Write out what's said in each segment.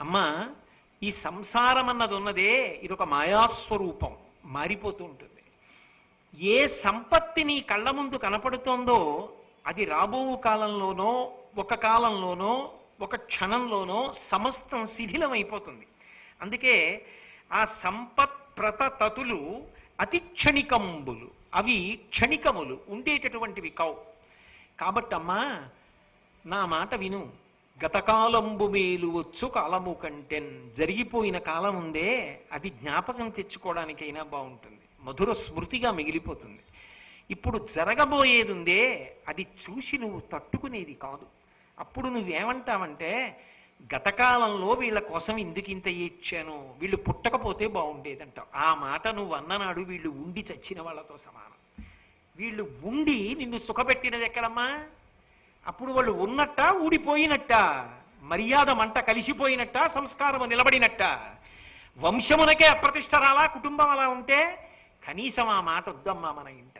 అమ్మా ఈ సంసారం అన్నది ఉన్నదే ఇది ఒక మాయాస్వరూపం మారిపోతూ ఉంటుంది. ఏ సంపత్తి నీ కళ్ళ ముందు కనపడుతోందో అది రాబో కాలంలోనో ఒక కాలంలోనో ఒక క్షణంలోనో సమస్తం శిథిలమైపోతుంది. అందుకే ఆ సంపత్ ప్రతతులు అతి క్షణికంబులు అవి క్షణికములు ఉండేటటువంటివి కావు. కాబట్టమ్మా నా మాట విను. గతకాలంబు మేలు వచ్చు కాలము కంటెన్. జరిగిపోయిన కాలం ఉందే అది జ్ఞాపకం తెచ్చుకోవడానికైనా బాగుంటుంది మధుర స్మృతిగా మిగిలిపోతుంది. ఇప్పుడు జరగబోయేది ఉందే అది చూసి నువ్వు తట్టుకునేది కాదు. అప్పుడు నువ్వేమంటావంటే గతకాలంలో వీళ్ళ కోసం ఎందుకు ఇంత ఇచ్చాను వీళ్ళు పుట్టకపోతే బాగుండేదంటావు ఆ మాట నువ్వు అన్ననాడు వీళ్ళు ఉండి చచ్చిన వాళ్ళతో సమానం. వీళ్ళు ఉండి నిన్ను సుఖపెట్టినది ఎక్కడమ్మా? అప్పుడు వాళ్ళు ఉన్నట్ట ఊడిపోయినట్ట మర్యాద మంట కలిసిపోయినట్ట సంస్కారము నిలబడినట్ట. వంశమునకే అప్రతిష్ట రాలా కుటుంబం అలా ఉంటే కనీసం ఆ మాట వద్దమ్మా మన ఇంట.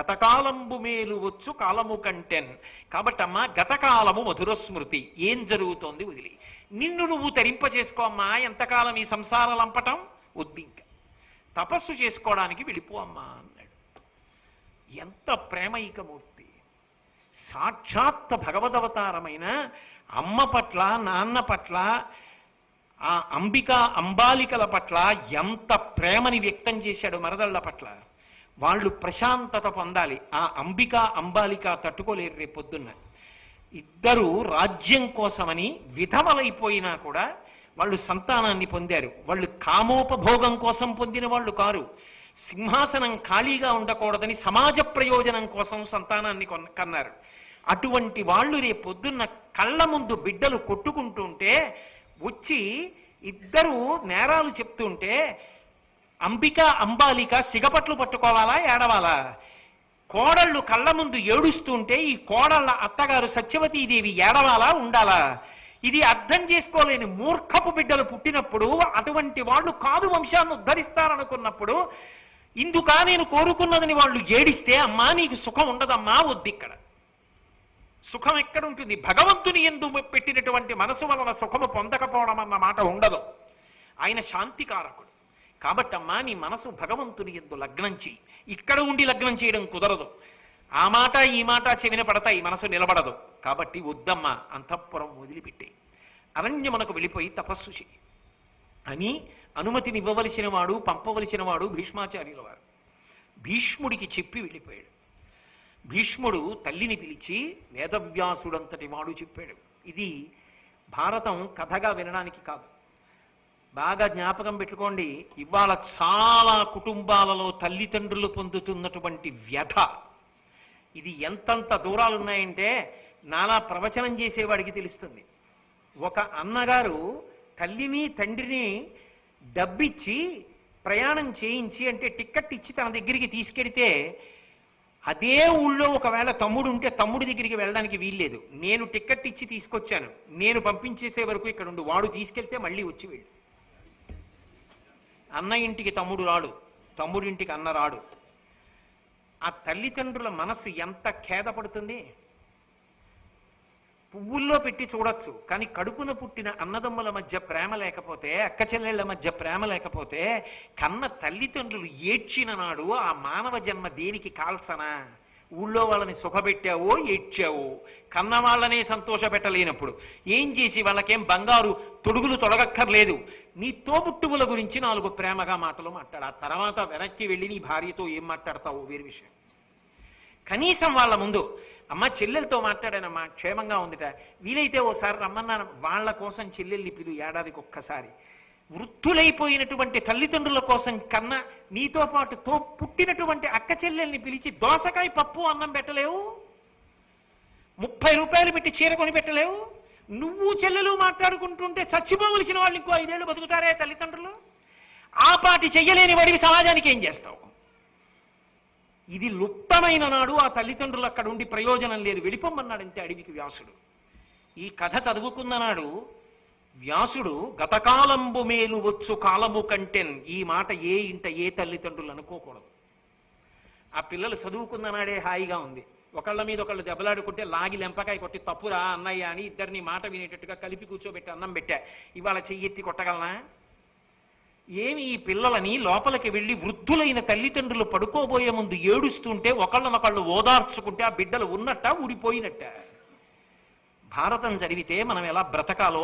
గతకాలంబు మేలు వచ్చు కాలము కంటెన్. కాబట్టమ్మా గతకాలము మధుర స్మృతి ఏం జరుగుతోంది వదిలి? నిన్ను నువ్వు తరింపజేసుకో అమ్మా ఎంతకాలం ఈ సంసార లంపటం? వద్దు ఇంకా. తపస్సు చేసుకోవడానికి వెళ్ళిపో అమ్మా అన్నాడు. ఎంత ప్రేమైకమూర్తి. సాక్షాత్ భగవదవతారమైన అమ్మ పట్ల నాన్న పట్ల ఆ అంబిక అంబాలికల పట్ల ఎంత ప్రేమని వ్యక్తం చేశాడు మరదళ్ళ పట్ల. వాళ్ళు ప్రశాంతత పొందాలి. ఆ అంబిక అంబాలిక తట్టుకోలేరు రేపు పొద్దున్న. ఇద్దరు రాజ్యం కోసమని విధవలైపోయినా కూడా వాళ్ళు సంతానాన్ని పొందారు. వాళ్ళు కామోపభోగం కోసం పొందిన వాళ్ళు కారు. సింహాసనం ఖాళీగా ఉండకూడదని సమాజ ప్రయోజనం కోసం సంతానాన్ని కొన్న- కన్నారు. అటువంటి వాళ్ళు రేపు పొద్దున్న కళ్ళ ముందు బిడ్డలు కొట్టుకుంటుంటే వచ్చి ఇద్దరు నేరాలు చెప్తుంటే అంబిక అంబాలిక సిగపట్లు పట్టుకోవాలా ఏడవాలా? కోడళ్ళు కళ్ళ ముందు ఏడుస్తుంటే ఈ కోడళ్ళ అత్తగారు సత్యవతీదేవి ఏడవాలా ఉండాలా? ఇది అర్థం చేసుకోలేని మూర్ఖపు బిడ్డలు పుట్టినప్పుడు అటువంటి వాళ్ళు కాదు వంశాన్ని ఉద్ధరిస్తారనుకున్నప్పుడు ఇందుక నేను కోరుకున్నదని వాళ్ళు ఏడిస్తే అమ్మా నీకు సుఖం ఉండదమ్మా వద్దు ఇక్కడ. సుఖం ఎక్కడుంటుంది? భగవంతుని ఎందు పెట్టినటువంటి మనసు వలన సుఖము పొందకపోవడం అన్న మాట ఉండదు. ఆయన శాంతికారకుడు. కాబట్టమ్మా నీ మనసు భగవంతుని ఎందు లగ్నం చేయి ఇక్కడ ఉండి లగ్నం చేయడం కుదరదు. ఆ మాట ఈ మాట చెవిన పడతాయి మనసు నిలబడదు. కాబట్టి వద్దమ్మా అంతఃపురం వదిలిపెట్టే. అరణ్యమునకు వెళ్ళిపోయి తపస్సు చేయి అని అనుమతిని ఇవ్వవలసిన వాడు పంపవలసిన వాడు భీష్మాచార్యుల వారు భీష్ముడికి చెప్పి వెళ్ళిపోయాడు. భీష్ముడు తల్లిని పిలిచి వేదవ్యాసుడంతటి వాడు చెప్పాడు. ఇది భారతం కథగా వినడానికి కాదు. బాగా జ్ఞాపకం పెట్టుకోండి ఇవాళ చాలా కుటుంబాలలో తల్లిదండ్రులు పొందుతున్నటువంటి వ్యధ. ఇది ఎంతంత దూరాలు ఉన్నాయంటే నాలా ప్రవచనం చేసేవాడికి తెలుస్తుంది. ఒక అన్నగారు తల్లిని తండ్రిని డబ్బిచ్చి ప్రయాణం చేయించి అంటే టిక్కెట్ ఇచ్చి తన దగ్గరికి తీసుకెడితే అదే ఊళ్ళో ఒకవేళ తమ్ముడు ఉంటే తమ్ముడి దగ్గరికి వెళ్ళడానికి వీల్లేదు. నేను టిక్కెట్ ఇచ్చి తీసుకొచ్చాను. నేను పంపించేసే వరకు ఇక్కడ ఉండు. వాడు తీసుకెళ్తే మళ్ళీ వచ్చి వెళ్ళు. అన్న ఇంటికి తమ్ముడు రాడు. తమ్ముడింటికి అన్న రాడు. ఆ తల్లిదండ్రుల మనసు ఎంత ఖేదపడుతుంది? పువ్వుల్లో పెట్టి చూడొచ్చు. కానీ కడుపున పుట్టిన అన్నదమ్ముల మధ్య ప్రేమ లేకపోతే అక్క చెల్లెళ్ళ మధ్య ప్రేమ లేకపోతే కన్న తల్లిదండ్రులు ఏడ్చిన నాడు ఆ మానవ జన్మ దేనికి కాల్సనా? ఊళ్ళో వాళ్ళని సుఖపెట్టావో ఏడ్చావో? కన్న వాళ్ళనే సంతోష పెట్టలేనప్పుడు ఏం చేసి వాళ్ళకేం బంగారు తొడుగులు తొడగక్కర్లేదు? నీ తోబుట్టువుల గురించి నాలుగు ప్రేమగా మాటలు మాట్లాడు. ఆ తర్వాత వెనక్కి వెళ్ళి నీ భార్యతో ఏం మాట్లాడతావో వేరు విషయం. కనీసం వాళ్ళ ముందు అమ్మ చెల్లెలతో మాట్లాడానమ్మా క్షేమంగా ఉందిట. వీలైతే ఓసారి రమ్మన్నాను వాళ్ళ కోసం చెల్లెల్ని పిలు ఏడాదికి ఒక్కసారి. వృద్ధులైపోయినటువంటి తల్లిదండ్రుల కోసం కన్నా నీతో పాటు తో పుట్టినటువంటి అక్క చెల్లెల్ని పిలిచి దోసకాయ పప్పు అన్నం పెట్టలేవు? ముప్పై రూపాయలు పెట్టి చీర కొని పెట్టలేవు? నువ్వు చెల్లెలు మాట్లాడుకుంటుంటే చచ్చిపోవలసిన వాళ్ళు ఇంకో ఐదేళ్ళు బతుకుతారే తల్లిదండ్రులు? ఆ పాటి చెయ్యలేని వాడివి సమాజానికి ఏం చేస్తావు? ఇది లుప్తమైన నాడు ఆ తల్లిదండ్రులు అక్కడ ఉండి ప్రయోజనం లేదు. వెళ్ళిపోమన్నాడంతే అడవికి వ్యాసుడు. ఈ కథ చదువుకున్న నాడు వ్యాసుడు గతకాలంబు మేలు వచ్చు కాలము కంటెన్ ఈ మాట ఏ ఇంట ఏ తల్లిదండ్రులు అనుకోకూడదు. ఆ పిల్లలు చదువుకున్న నాడే హాయిగా ఉంది. ఒకళ్ళ మీద ఒకళ్ళు దెబ్బలాడుకుంటే లాగి లెంపకాయ కొట్టి తప్పురా అన్నయ్య అని ఇద్దరిని మాట వినేటట్టుగా కలిపి కూర్చోబెట్టి అన్నం పెట్టా. ఇవాళ చెయ్యెత్తి కొట్టగలనా? ఏమి ఈ పిల్లలని లోపలికి వెళ్ళి వృద్ధులైన తల్లిదండ్రులు పడుకోబోయే ముందు ఏడుస్తుంటే ఒకళ్ళనొకళ్ళు ఓదార్చుకుంటే ఆ బిడ్డలు ఉన్నట్ట ఊడిపోయినట్ట? భారతం జరిగితే మనం ఎలా బ్రతకాలో